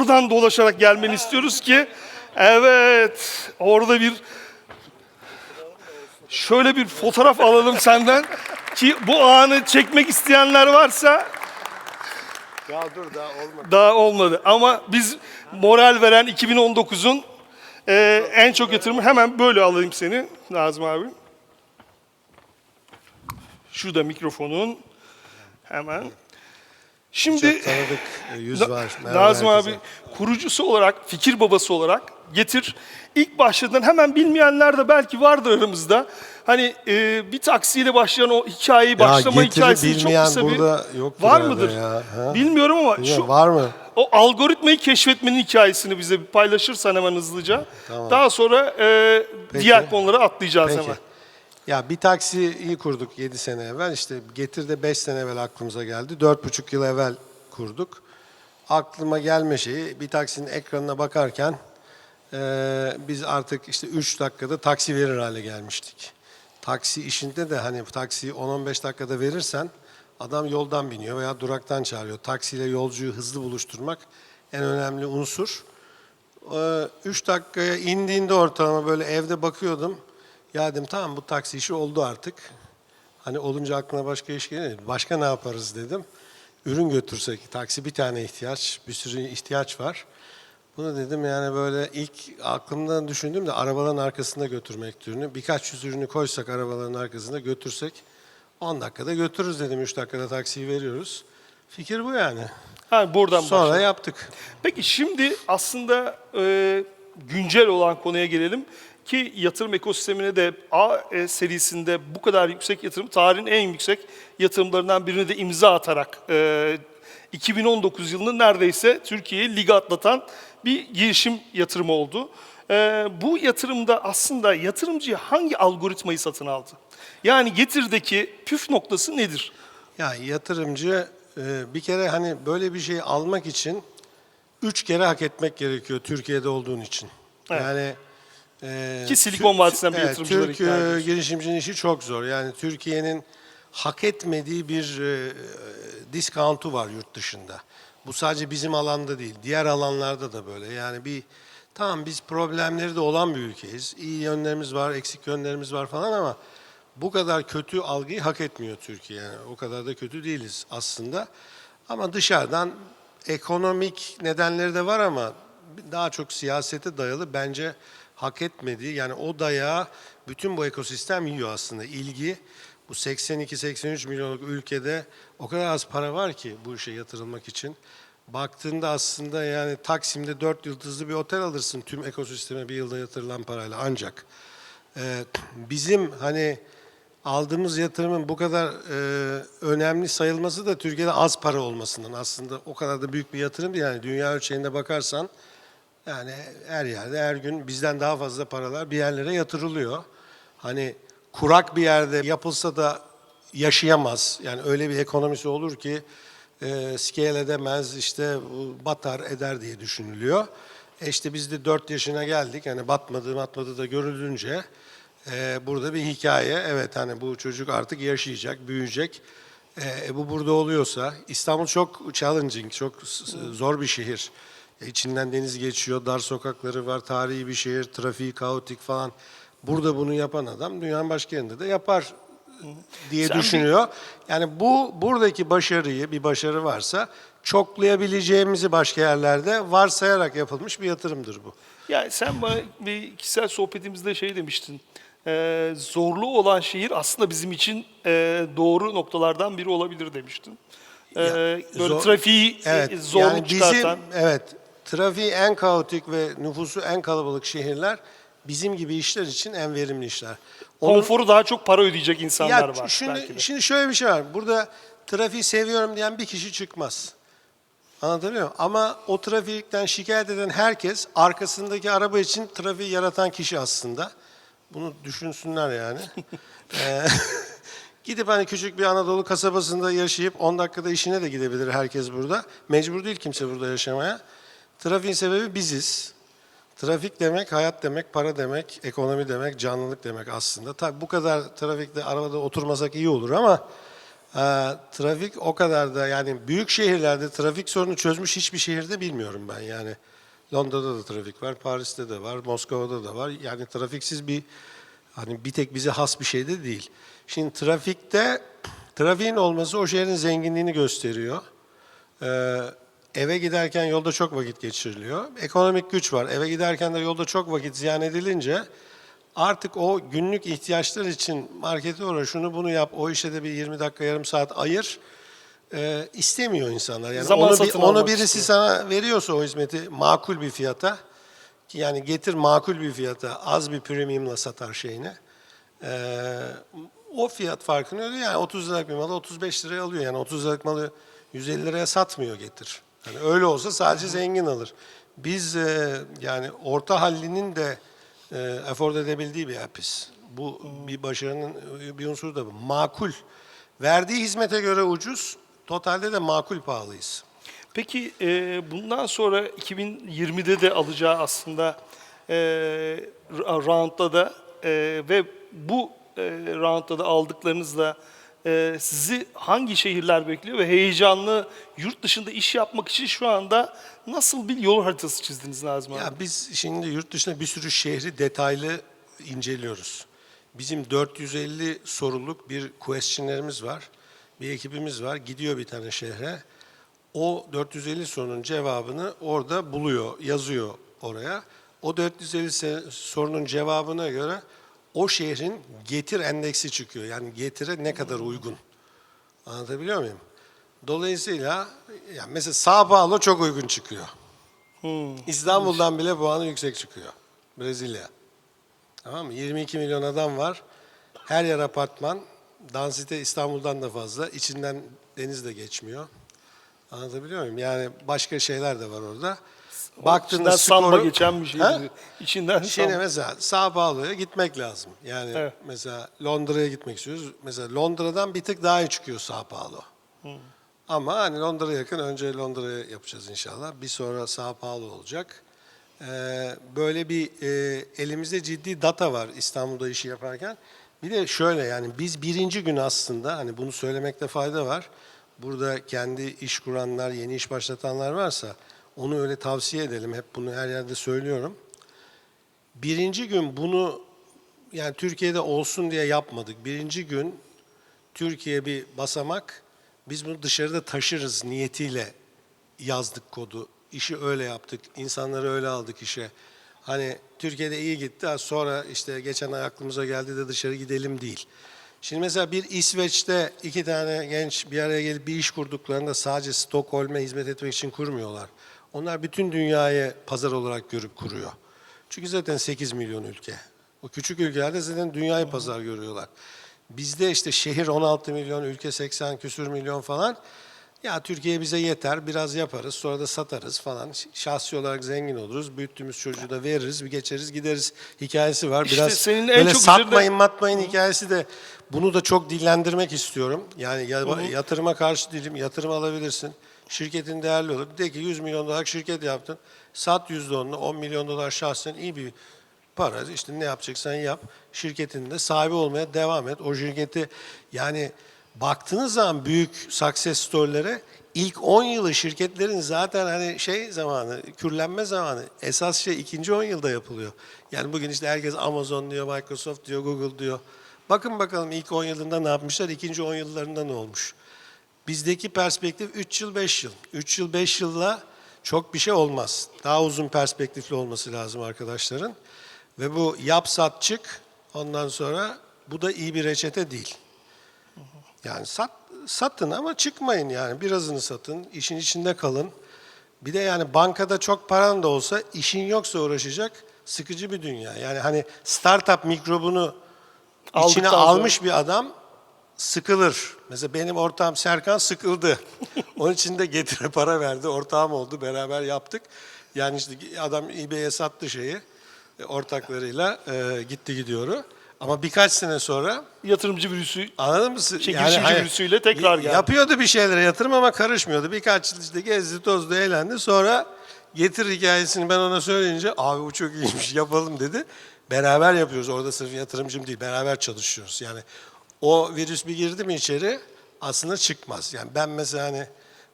buradan dolaşarak gelmeni istiyoruz ki evet orada bir şöyle bir fotoğraf alalım senden ki bu anı çekmek isteyenler varsa Ya dur daha olmadı. daha olmadı. Ama biz moral veren 2019'un e, en çok yatırımı hemen böyle alayım seni Nazım abi. Şu da mikrofonun hemen. Şimdi Çok tanıdık yüz Na- var. Merhaba Nazım herkese. abi kurucusu olarak, fikir babası olarak getir. İlk başladığın hemen bilmeyenler de belki vardır aramızda. Hani e, bir taksiyle başlayan o hikayeyi, başlama Getir'i hikayesini çok bilmeyen kısa bir... burada yoktur Var herhalde mıdır? ya, ha? Bilmiyorum ama Bilmiyorum, şu Var mı? o algoritmayı keşfetmenin hikayesini bize bir paylaşırsan hemen hızlıca. Tamam. Daha sonra e, Peki. diğer konulara atlayacağız Peki. hemen. Ya bir taksiyi kurduk 7 sene evvel. İşte Getir'de 5 sene evvel aklımıza geldi. 4,5 yıl evvel kurduk. Aklıma gelme şeyi bir taksinin ekranına bakarken eee, biz artık işte 3 dakikada taksi verir hale gelmiştik. Taksi işinde de hani taksiyi 10-15 dakikada verirsen adam yoldan biniyor veya duraktan çağırıyor. Taksiyle yolcuyu hızlı buluşturmak en önemli unsur. 3 dakikaya indiğinde ortalama böyle evde bakıyordum. Ya dedim tamam bu taksi işi oldu artık. Hani olunca aklına başka iş gelir. Başka ne yaparız dedim. Ürün götürsek. Taksi bir tane ihtiyaç. Bir sürü ihtiyaç var. Bunu dedim yani böyle ilk aklımdan düşündüm de arabaların arkasında götürmek ürünü. Birkaç yüz ürünü koysak arabaların arkasında götürsek 10 dakikada götürürüz dedim. 3 dakikada taksiyi veriyoruz. Fikir bu yani. Ha, buradan Sonra başlayalım. yaptık. Peki şimdi aslında e, güncel olan konuya gelelim ki yatırım ekosistemine de A e, serisinde bu kadar yüksek yatırım tarihin en yüksek yatırımlarından birini de imza atarak e, 2019 yılını neredeyse Türkiye'yi lige atlatan bir girişim yatırımı oldu. E, bu yatırımda aslında yatırımcı hangi algoritmayı satın aldı? Yani Getir'deki püf noktası nedir? Ya yatırımcı e, bir kere hani böyle bir şeyi almak için üç kere hak etmek gerekiyor Türkiye'de olduğun için. Evet. Yani e, Ki Silikon Vadisi'nden bir evet, yatırımcıları Türk ikna e, ediyorsun. girişimcinin işi çok zor. Yani Türkiye'nin hak etmediği bir e, discountu var yurt dışında. Bu sadece bizim alanda değil, diğer alanlarda da böyle. Yani bir tamam biz problemleri de olan bir ülkeyiz. İyi yönlerimiz var, eksik yönlerimiz var falan ama bu kadar kötü algıyı hak etmiyor Türkiye. Yani o kadar da kötü değiliz aslında. Ama dışarıdan ekonomik nedenleri de var ama daha çok siyasete dayalı bence hak etmediği yani o dayağı bütün bu ekosistem yiyor aslında. İlgi bu 82-83 milyonluk ülkede o kadar az para var ki bu işe yatırılmak için. Baktığında aslında yani Taksim'de 4 yıldızlı bir otel alırsın tüm ekosisteme bir yılda yatırılan parayla ancak. Ee, bizim hani aldığımız yatırımın bu kadar e, önemli sayılması da Türkiye'de az para olmasından aslında o kadar da büyük bir yatırım. Yani dünya ölçeğinde bakarsan yani her yerde her gün bizden daha fazla paralar bir yerlere yatırılıyor. Hani kurak bir yerde yapılsa da yaşayamaz. Yani öyle bir ekonomisi olur ki e, scale edemez, işte batar eder diye düşünülüyor. E işte biz de 4 yaşına geldik. Yani batmadı batmadı da görüldünce e, burada bir hikaye. Evet hani bu çocuk artık yaşayacak, büyüyecek. E, bu burada oluyorsa İstanbul çok challenging, çok zor bir şehir. E, İçinden deniz geçiyor, dar sokakları var, tarihi bir şehir, trafiği kaotik falan. Burada bunu yapan adam dünyanın başka yerinde de yapar diye Sen bir- düşünüyor. Yani bu buradaki başarıyı, bir başarı varsa çoklayabileceğimizi başka yerlerde varsayarak yapılmış bir yatırımdır bu. Yani sen bana bir kişisel sohbetimizde şey demiştin. e, zorlu olan şehir aslında bizim için e, doğru noktalardan biri olabilir demiştin. E, Ya, böyle zor- trafiği e, Evet, zorluk yani bizim, çıkartan. evet, trafiği en kaotik ve nüfusu en kalabalık şehirler bizim gibi işler için en verimli işler. Onun- Konforu daha çok para ödeyecek insanlar ya var. Şimdi, belki de. şimdi şöyle bir şey var. Burada trafiği seviyorum diyen bir kişi çıkmaz. Anlatabiliyor muyum? Ama o trafikten şikayet eden herkes arkasındaki araba için trafiği yaratan kişi aslında. Bunu düşünsünler yani. Ee, gidip hani küçük bir Anadolu kasabasında yaşayıp 10 dakikada işine de gidebilir herkes burada. Mecbur değil kimse burada yaşamaya. Trafiğin sebebi biziz. Trafik demek, hayat demek, para demek, ekonomi demek, canlılık demek aslında. Tabii bu kadar trafikte arabada oturmasak iyi olur ama Ee, trafik o kadar da yani büyük şehirlerde trafik sorunu çözmüş hiçbir şehirde bilmiyorum ben yani. Londra'da da trafik var, Paris'te de var, Moskova'da da var. Yani trafiksiz bir hani bir tek bize has bir şey de değil. Şimdi trafikte trafiğin olması o şehrin zenginliğini gösteriyor. Ee, eve giderken yolda çok vakit geçiriliyor. Ekonomik güç var. Eve giderken de yolda çok vakit ziyan edilince artık o günlük ihtiyaçlar için markete uğra şunu bunu yap, o işe de bir 20 dakika yarım saat ayır e, istemiyor insanlar. Yani Zaman onu, bir, onu birisi istiyor. sana veriyorsa o hizmeti makul bir fiyata ki yani getir makul bir fiyata az bir premiumla satar şeyini. Ee, o fiyat farkını ödüyor. Yani 30 liralık bir malı 35 liraya alıyor. Yani 30 liralık malı 150 liraya satmıyor getir. Yani öyle olsa sadece zengin alır. Biz e, yani orta hallinin de e, afford edebildiği bir hapis. Bu bir başarının bir unsuru da bu. Makul. Verdiği hizmete göre ucuz, totalde de makul pahalıyız. Peki e, bundan sonra 2020'de de alacağı aslında e, roundda da e, ve bu e, roundda da aldıklarınızla e, sizi hangi şehirler bekliyor ve heyecanlı yurt dışında iş yapmak için şu anda nasıl bir yol haritası çizdiniz Nazım abi? Ya biz şimdi yurt dışında bir sürü şehri detaylı inceliyoruz. Bizim 450 soruluk bir questionnairemiz var. Bir ekibimiz var. Gidiyor bir tane şehre. O 450 sorunun cevabını orada buluyor, yazıyor oraya. O 450 se- sorunun cevabına göre o şehrin getir endeksi çıkıyor. Yani getire ne kadar uygun. Anlatabiliyor muyum? Dolayısıyla yani mesela Sao Paulo çok uygun çıkıyor. İstanbul'dan bile puanı yüksek çıkıyor. Brezilya. Tamam mı? 22 milyon adam var. Her yer apartman. Dansite İstanbul'dan da fazla. İçinden deniz de geçmiyor. Anlatabiliyor muyum? Yani başka şeyler de var orada. Baktığında samba skoru... geçen bir şey. Ha? İçinden Şimdi samba. mesela Sao Paulo'ya gitmek lazım. Yani Evet. mesela Londra'ya gitmek istiyoruz. Mesela Londra'dan bir tık daha iyi çıkıyor Sao Paulo. Ama hani Londra'ya yakın önce Londra'ya yapacağız inşallah. Bir sonra Sao Paulo olacak. Ee, böyle bir e, elimizde ciddi data var İstanbul'da işi yaparken. Bir de şöyle yani biz birinci gün aslında hani bunu söylemekte fayda var. Burada kendi iş kuranlar, yeni iş başlatanlar varsa onu öyle tavsiye edelim. Hep bunu her yerde söylüyorum. Birinci gün bunu yani Türkiye'de olsun diye yapmadık. Birinci gün Türkiye bir basamak, biz bunu dışarıda taşırız niyetiyle yazdık kodu. İşi öyle yaptık, insanları öyle aldık işe. Hani Türkiye'de iyi gitti, sonra işte geçen ay aklımıza geldi de dışarı gidelim değil. Şimdi mesela bir İsveç'te iki tane genç bir araya gelip bir iş kurduklarında sadece Stockholm'e hizmet etmek için kurmuyorlar. Onlar bütün dünyayı pazar olarak görüp kuruyor. Çünkü zaten 8 milyon ülke. O küçük ülkelerde zaten dünyayı pazar görüyorlar. Bizde işte şehir 16 milyon, ülke 80 küsür milyon falan. Ya Türkiye bize yeter, biraz yaparız, sonra da satarız falan. Şahsi olarak zengin oluruz, büyüttüğümüz çocuğu da veririz, bir geçeriz gideriz hikayesi var. İşte Biraz senin en böyle çok satmayın üzerinde- matmayın hikayesi de bunu da çok dillendirmek istiyorum. Yani ya- yatırıma karşı değilim, yatırım alabilirsin. Şirketin değerli olur. De ki 100 milyon dolar şirket yaptın, sat %10'unu, 10 milyon dolar şahsen iyi bir para. İşte ne yapacaksan yap. Şirketin de sahibi olmaya devam et. O şirketi yani baktığınız zaman büyük success story'lere ilk 10 yılı şirketlerin zaten hani şey zamanı, kürlenme zamanı. Esas şey ikinci 10 yılda yapılıyor. Yani bugün işte herkes Amazon diyor, Microsoft diyor, Google diyor. Bakın bakalım ilk 10 yılında ne yapmışlar, ikinci 10 yıllarında ne olmuş. Bizdeki perspektif 3 yıl 5 yıl. 3 yıl 5 yılla çok bir şey olmaz. Daha uzun perspektifli olması lazım arkadaşların. Ve bu yap sat çık ondan sonra bu da iyi bir reçete değil. Yani sat, satın ama çıkmayın yani. Birazını satın, işin içinde kalın. Bir de yani bankada çok paran da olsa işin yoksa uğraşacak sıkıcı bir dünya. Yani hani startup mikrobunu içine Aldıktan sonra- almış bir adam sıkılır. Mesela benim ortağım Serkan sıkıldı. Onun için de getire para verdi. Ortağım oldu. Beraber yaptık. Yani işte adam eBay'e sattı şeyi. e, Ortaklarıyla e, gitti gidiyoru. Ama birkaç sene sonra Yatırımcı virüsü Anladın mı? Şey, girişimci virüsüyle tekrar geldi. Yapıyordu bir şeylere yatırım ama karışmıyordu. Birkaç yıl işte gezdi, tozdu, eğlendi. Sonra getir hikayesini ben ona söyleyince abi bu çok iyiymiş yapalım dedi. Beraber yapıyoruz. Orada sırf yatırımcım değil, beraber çalışıyoruz. Yani o virüs bir girdi mi içeri aslında çıkmaz. Yani ben mesela hani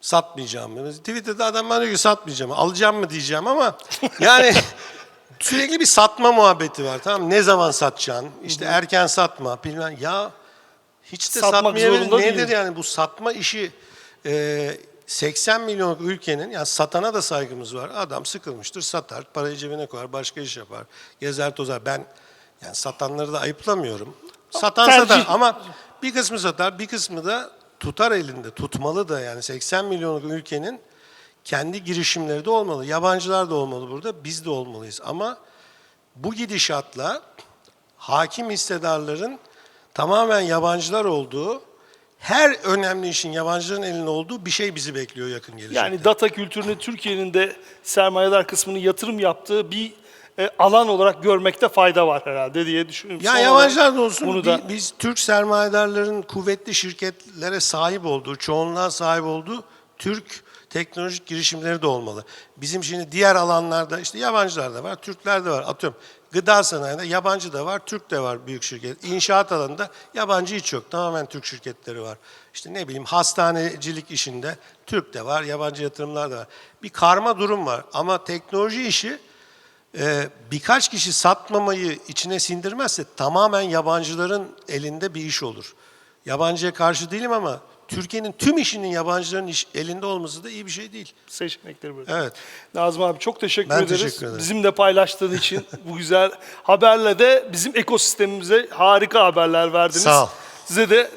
satmayacağım. Twitter'da adam bana diyor ki satmayacağım. Alacağım mı diyeceğim ama yani sürekli bir satma muhabbeti var tamam? Ne zaman satacaksın? İşte erken satma bilmem. Ya hiç de Satmak satmayabilir. zorunda Nedir değil. yani bu satma işi e, 80 milyonluk ülkenin yani satana da saygımız var. Adam sıkılmıştır satar, parayı cebine koyar, başka iş yapar, gezer tozar. Ben yani satanları da ayıplamıyorum. Satan Tercih. satar ama bir kısmı satar, bir kısmı da tutar elinde, tutmalı da yani 80 milyonluk ülkenin kendi girişimleri de olmalı. Yabancılar da olmalı burada, biz de olmalıyız. Ama bu gidişatla hakim hissedarların tamamen yabancılar olduğu, her önemli işin yabancıların elinde olduğu bir şey bizi bekliyor yakın gelecekte. Yani data kültürünü Türkiye'nin de sermayedar kısmını yatırım yaptığı bir e, alan olarak görmekte fayda var herhalde diye düşünüyorum. Ya Son yabancılar olarak da olsun. Bunu da Biz Türk sermayedarların kuvvetli şirketlere sahip olduğu, çoğunluğa sahip olduğu Türk teknolojik girişimleri de olmalı. Bizim şimdi diğer alanlarda işte yabancılar da var, Türkler de var. Atıyorum gıda sanayinde yabancı da var, Türk de var büyük şirket. İnşaat alanında yabancı hiç yok. Tamamen Türk şirketleri var. İşte ne bileyim hastanecilik işinde Türk de var, yabancı yatırımlar da var. Bir karma durum var ama teknoloji işi ee, birkaç kişi satmamayı içine sindirmezse tamamen yabancıların elinde bir iş olur. Yabancıya karşı değilim ama Türkiye'nin tüm işinin yabancıların iş, elinde olması da iyi bir şey değil. seçenekleri böyle. Evet. Nazım abi çok teşekkür Ben ederiz. teşekkür ederim. Bizimle paylaştığın için bu güzel haberle de bizim ekosistemimize harika haberler verdiniz. Sağ ol. Size de